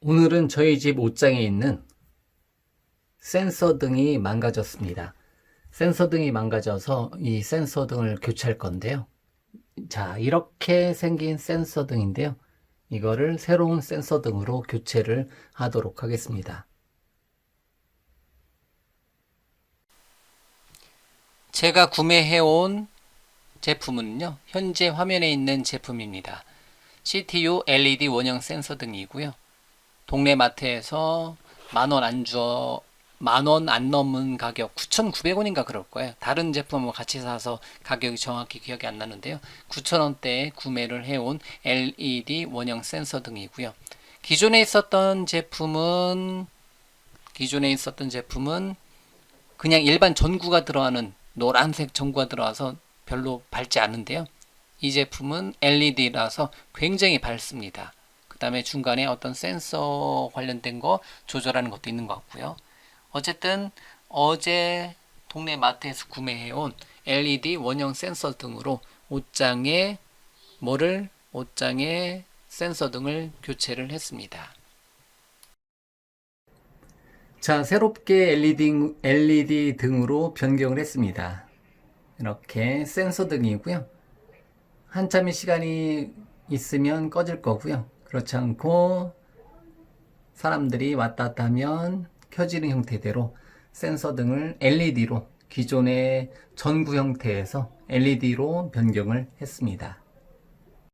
오늘은 저희 집 옷장에 있는 센서 등이 망가졌습니다. 센서 등이 망가져서 이 센서 등을 교체할 건데요. 자, 이렇게 생긴 센서 등인데요. 이거를 새로운 센서 등으로 교체를 하도록 하겠습니다. 제가 구매해온 제품은요, 현재 화면에 있는 제품입니다. CTU LED 원형 센서 등이고요. 동네 마트에서 만 원 안 줘, 만 원 안 넘은 가격 9,900원인가 그럴 거예요. 다른 제품을 같이 사서 가격이 정확히 기억이 안 나는데요. 9,000원대에 구매를 해온 LED 원형 센서 등이고요. 기존에 있었던 제품은 기존에 있었던 제품은 그냥 일반 전구가 들어가는 노란색 전구가 들어와서 별로 밝지 않은데요. 이 제품은 LED라서 굉장히 밝습니다. 그 다음에 중간에 어떤 센서 관련된 거 조절하는 것도 있는 것 같고요. 어쨌든 어제 동네 마트에서 구매해온 LED 원형 센서 등으로 옷장에 뭐를 옷장에 센서 등을 교체를 했습니다. 자, 새롭게 LED, LED 등으로 변경을 했습니다. 이렇게 센서 등이고요. 한참의 시간이 있으면 꺼질 거고요. 그렇지 않고 사람들이 왔다 갔다 하면 켜지는 형태대로 센서 등을 LED로 기존의 전구 형태에서 LED로 변경을 했습니다.